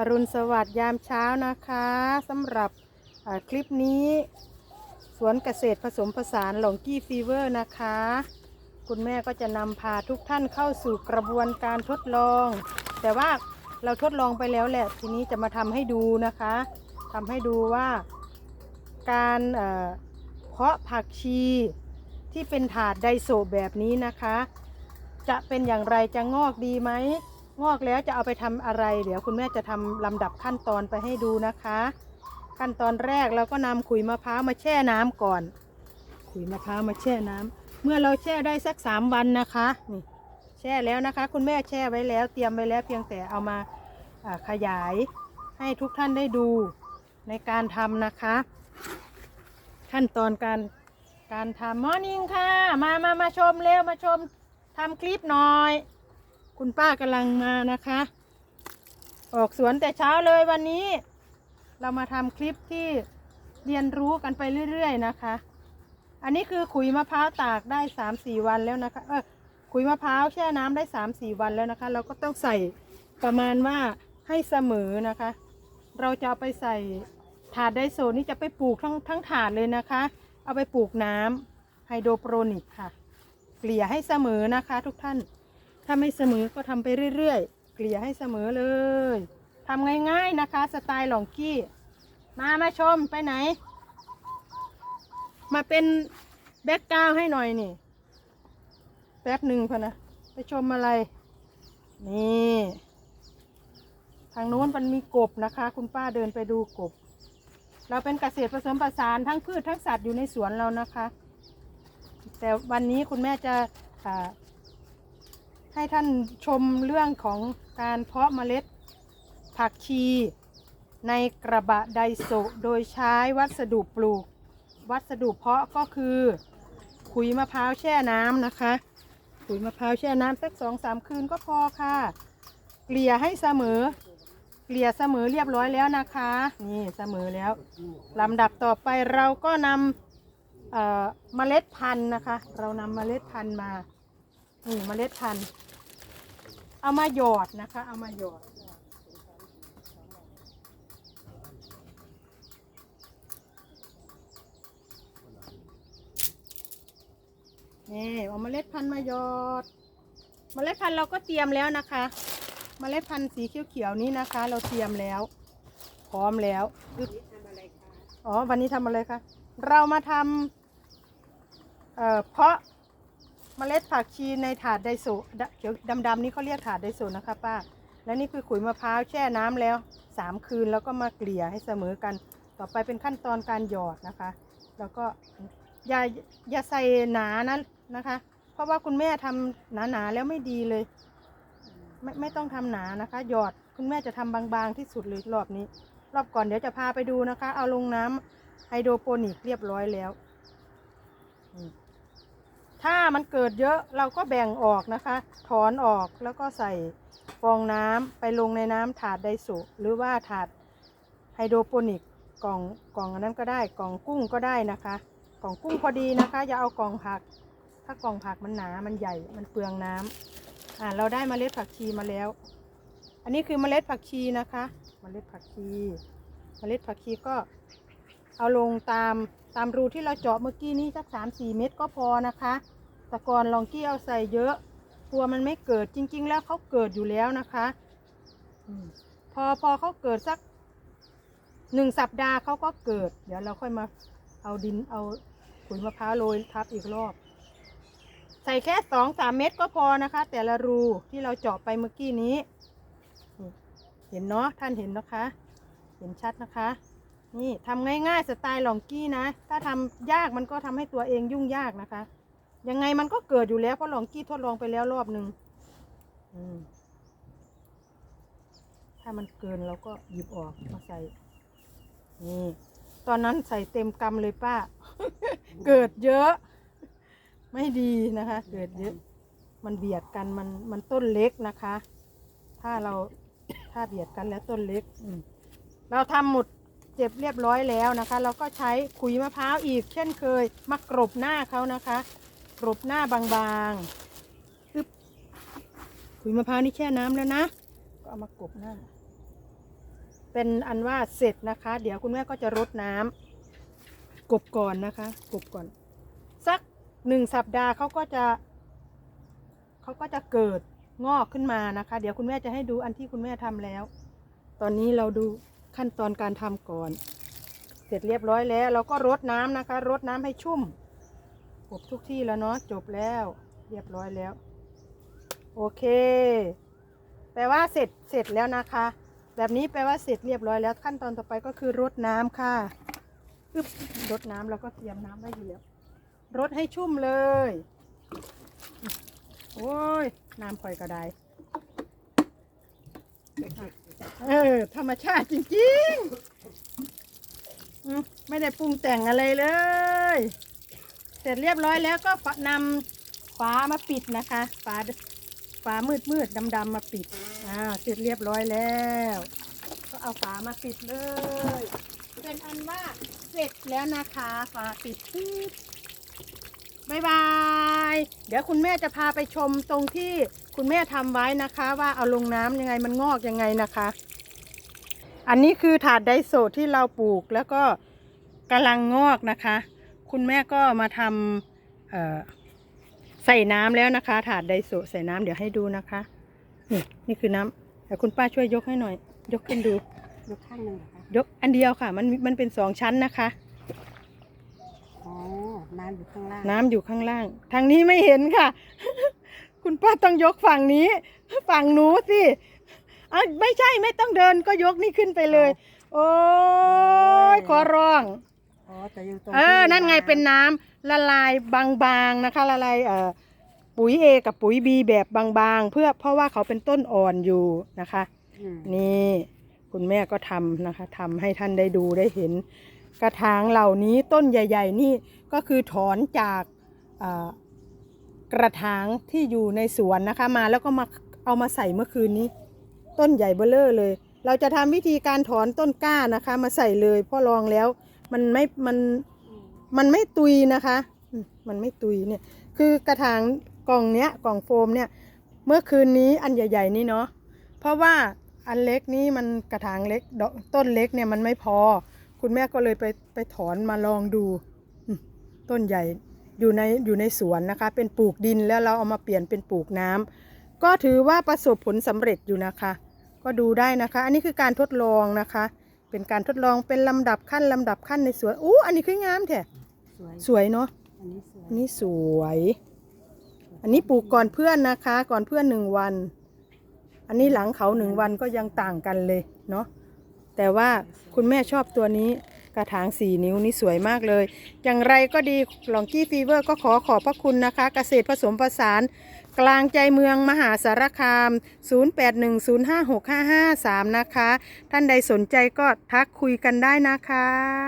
อรุณสวัสดิ์ยามเช้านะคะสำหรับคลิปนี้ สวนเกษตรผสมผสานหลงกี้ฟีเวอร์นะคะ คุณแม่ก็จะนำพาทุกท่านเข้าสู่กระบวนการทดลอง แต่ว่าเราทดลองไปแล้วแหละ ทีนี้จะมาทำให้ดูนะคะทำให้ดูว่าการเอ่อเพาะผักชีที่เป็นถาดไดโซแบบนี้นะคะ จะเป็นอย่างไรจะงอกดีไหม งอกแล้วจะเอาไปทำอะไร เดี๋ยวคุณแม่จะทำลำดับขั้นตอนไปให้ดูนะคะ ขั้นตอนแรกเราก็นำขุยมะพร้าวมาแช่น้ำก่อน ขุยมะพร้าวมาแช่น้ำเมื่อเราแช่ได้สักสามวันนะคะนี่แช่แล้วนะคะ คุณแม่แช่ไว้แล้ว เตรียมไว้แล้วเพียงแต่เอามาขยายให้ทุกท่านได้ดูในการทำนะคะ ขั้นตอนการการทำมอร์นิ่งค่ะ มามามาชมเร็วมาชมทำคลิปหน่อย คุณป้ากำลังมานะคะ ออกสวนแต่เช้าเลยวันนี้ เรามาทำคลิปที่เรียนรู้กันไปเรื่อยๆนะคะ อันนี้คือขุยมะพร้าวตากได้สามสี่วันแล้วนะคะ เออขุยมะพร้าวแช่น้ำได้สามสี่วันแล้วนะคะ เราก็ต้องใส่ประมาณว่าให้เสมอนะคะ เราจะเอาไปใส่ถาดไดโซนี่จะไปปลูกทั้งทั้งถาดเลยนะคะ เอาไปปลูกน้ำไฮโดรโปรนิกค่ะ เกลี่ยให้เสมอนะคะทุกท่าน ถ้าไม่เสมอก็ทำไปเรื่อยๆ เกลี่ยให้เสมอเลยทำง่ายๆนะคะ สไตล์หลองกี้ มามาชมไปไหน มาเป็นแบ็กกราวให้หน่อยนี่แป๊บหนึ่งพอนะไปชมอะไร นี่ ทางโน้นมันมีกบนะคะ คุณป้าเดินไปดูกบ เราเป็นเกษตรผสมผสานทั้งพืชทั้งสัตว์อยู่ในสวนเรานะคะ แต่วันนี้คุณแม่จะอ่า ให้ท่านชมเรื่องของการเพาะเมล็ดผักชี ในกระบะไดโซโดยใช้วัสดุปลูก วัสดุเพาะก็คือขุยมะพร้าวแช่น้ำนะคะขุยมะพร้าวแช่น้ำสักสองสามคืนก็พอค่ะ เกลี่ยให้เสมอ เกลี่ยเสมอเรียบร้อยแล้วนะคะ นี่เสมอแล้วลำดับต่อไปเราก็นำเอ่อเมล็ดพันธุ์นะคะ เรานำเมล็ดพันธุ์มานี่เมล็ดพันธุ์ เอามาหยอดนะคะ เอามาหยอด นี่เอาเมล็ดพันธุ์มาหยอด เมล็ดพันธุ์เราก็เตรียมแล้วนะคะ เมล็ดพันธุ์สีเขียวๆนี้นะคะ เราเตรียมแล้ว พร้อมแล้วอ๋อ วันนี้ทำอะไรคะ เรามาทำเอ่อเพาะ เมล็ดผักชีในถาดไดโซดเขียวดำๆนี่เขาเรียกถาดไดโซนะคะป้า และนี่คือขุยมะพร้าวแช่น้ำแล้วสามคืนแล้วก็มาเกลี่ยให้เสมอกัน ต่อไปเป็นขั้นตอนการหยอดนะคะ แล้วก็อย่าอย่าใส่หนานะนะคะ เพราะว่าคุณแม่ทำหนาๆแล้วไม่ดีเลย ไม่ไม่ต้องทำหนานะคะ หยอดคุณแม่จะทำบางๆที่สุดเลยรอบนี้ รอบก่อนเดี๋ยวจะพาไปดูนะคะ เอาลงน้ำไฮโดรโปนิกเรียบร้อยแล้ว ถ้ามันเกิดเยอะเราก็แบ่งออกนะคะ ถอนออกแล้วก็ใส่ฟองน้ำไปลงในน้ำถาดไดโซหรือว่าถาดไฮโดรโปนิกกล่องกล่องอันนั้นก็ได้กล่องกุ้งก็ได้นะคะ กล่องกุ้งพอดีนะคะ อย่าเอากล่องผัก ถ้ากล่องผักมันหนามันใหญ่มันเปลืองน้ำอ่าเราได้เมล็ดผักชีมาแล้ว อันนี้คือเมล็ดผักชีนะคะเมล็ดผักชีเมล็ดผักชีก็เอาลงตาม ตามรูที่เราเจาะเมื่อกี้นี้สักสามสี่เม็ดก็พอนะคะแตะกอนลองกี้เอาใส่เยอะกลัวมันไม่เกิดจริง ๆ แล้วเขาเกิดอยู่แล้วนะคะอพอพอเขาเกิดสักหนึ่งสัปดาห์เขาก็เกิด เดี๋ยวเราค่อยมาเอาดินเอาขุยมะพร้าวโรยทับอีกรอบ ใส่แค่สองสามเม็ดก็พอนะคะ แต่ละรูที่เราเจาะไปเมื่อกี้นี้ เห็นเนาะท่านเห็นนะคะ เห็นชัดนะคะ นี่ทำง่ายๆสไตล์หลองกี้นะ ถ้าทำยากมันก็ทำให้ตัวเองยุ่งยากนะคะ ยังไงมันก็เกิดอยู่แล้วเพราะหลองกี้ทดลองไปแล้วรอบหนึ่งถ้ามันเกินเราก็หยิบออกมาใส่ นี่ ตอนนั้นใส่เต็มกำเลยป้า เกิดเยอะ ไม่ดีนะคะ เกิดเยอะ มันเบียดกันมันมันต้นเล็กนะคะ ถ้าเราถ้าเบียดกันแล้วต้นเล็กเราทำหมด เจ็บเรียบร้อยแล้วนะคะ เราก็ใช้ขุยมะพร้าวอีก เช่นเคยมากรบหน้าเขานะคะ กรบหน้าบางๆปึ๊บขุยมะพร้าวนี่แช่น้ำแล้วนะ ก็เอามากรบหน้า เป็นอันว่าเสร็จนะคะ เดี๋ยวคุณแม่ก็จะรดน้ำกบก่อนนะคะกบก่อน สักหนึ่งสัปดาห์เขาก็จะเขาก็จะเกิดงอกขึ้นมานะคะ เดี๋ยวคุณแม่จะให้ดูอันที่คุณแม่ทำแล้ว ตอนนี้เราดู ขั้นตอนการทำก่อน เสร็จเรียบร้อยแล้ว เราก็รดน้ำนะคะ รดน้ำให้ชุ่มกบทุกที่แล้วเนาะจบแล้ว เรียบร้อยแล้ว โอเค แปลว่าเสร็จเสร็จแล้วนะคะ แบบนี้แปลว่าเสร็จเรียบร้อยแล้ว ขั้นตอนต่อไปก็คือรดน้ำค่ะอึ๊บรดน้ำเราก็เตรียมน้ำไว้อยู่แล้วรดให้ชุ่มเลย โอ้ย น้ำข่อยก็ได้ เออ ธรรมชาติจริงๆอืมไม่ได้ปรุงแต่งอะไรเลย เสร็จเรียบร้อยแล้วก็นำฝามาปิดนะคะฝาฝามืดมืดดำดำๆมาปิดอ่าเสร็จเรียบร้อยแล้ว ก็เอาฝามาปิดเลย เป็นอันว่าเสร็จแล้วนะคะฝาปิดปึ๊บบายบาย เดี๋ยวคุณแม่จะพาไปชมตรงที่คุณแม่ทำไว้นะคะ ว่าเอาลงน้ำยังไงมันงอกยังไงนะคะ อันนี้คือถาดไดโซที่เราปลูกแล้วก็กำลังงอกนะคะ คุณแม่ก็มาทำเอ่อใส่น้ำแล้วนะคะ ถาดไดโซใส่น้ำเดี๋ยวให้ดูนะคะ นี่นี่คือน้ำแต่คุณป้าช่วยยกให้หน่อย ยกขึ้นดู ยกข้างหนึ่งเหรอคะยกอันเดียวค่ะ มันมันเป็นสองชั้นนะคะ อ๋อ น้ำอยู่ข้างล่าง น้ำอยู่ข้างล่าง ทางนี้ไม่เห็นค่ะ คุณป้าต้องยกฝั่งนี้ ฝั่งหนูสิ อะไม่ใช่ไม่ต้องเดินก็ยกนี่ขึ้นไปเลย โอ้ยขอร้องอ๋อแต่ยังตรงเออนั่นไงเป็นน้ำละลายบางๆนะคะ ละลายเอ่อปุ๋ย A กับปุ๋ย B แบบบางๆ เพื่อเพราะว่าเขาเป็นต้นอ่อนอยู่นะคะ อืมนี่คุณแม่ก็ทำนะคะทำให้ท่านได้ดูได้เห็น กระถางเหล่านี้ต้นใหญ่ ๆ นี่ก็คือถอนจากเอ่อกระถางที่อยู่ในสวนนะคะมาแล้วก็มาเอามาใส่เมื่อคืนนี้ ต้นใหญ่เบ้อเร่อเลย เราจะทำวิธีการถอนต้นกล้านะคะ มาใส่เลยเพราะลองแล้ว มันไม่มันมันไม่ตุยนะคะ มันไม่ตุยเนี่ย คือกระถางกล่องเนี้ยกล่องโฟมเนี่ย เมื่อคืนนี้อันใหญ่ ๆ นี่เนาะเพราะว่าอันเล็กนี้มันกระถางเล็กดอกต้นเล็กเนี่ยมันไม่พอ คุณแม่ก็เลยไปไปถอนมาลองดู ต้นใหญ่อยู่ในอยู่ในสวนนะคะ เป็นปลูกดินแล้วเราเอามาเปลี่ยนเป็นปลูกน้ำก็ถือว่าประสบผลสำเร็จอยู่นะคะ ก็ดูได้นะคะ อันนี้คือการทดลองนะคะ เป็นการทดลองเป็นลำดับขั้นลำดับขั้นในสวนอู้อันนี้คืองามแท้สวยสวยเนาะอันนี้สวยอันนี้สวย อันนี้ปลูกก่อนเพื่อนนะคะ ก่อนเพื่อนหนึ่งวัน อันนี้หลังเขาหนึ่งวันก็ยังต่างกันเลยเนาะแต่ว่าคุณแม่ชอบตัวนี้ กระถางสี่นิ้วนี่สวยมากเลย อย่างไรก็ดีหลองกี้ฟีเวอร์ก็ขอขอบพระคุณนะคะ เกษตรผสมผสาน กลางใจเมืองมหาสารคาม 0810565553 นะคะ ท่านใดสนใจก็ทักคุยกันได้นะคะ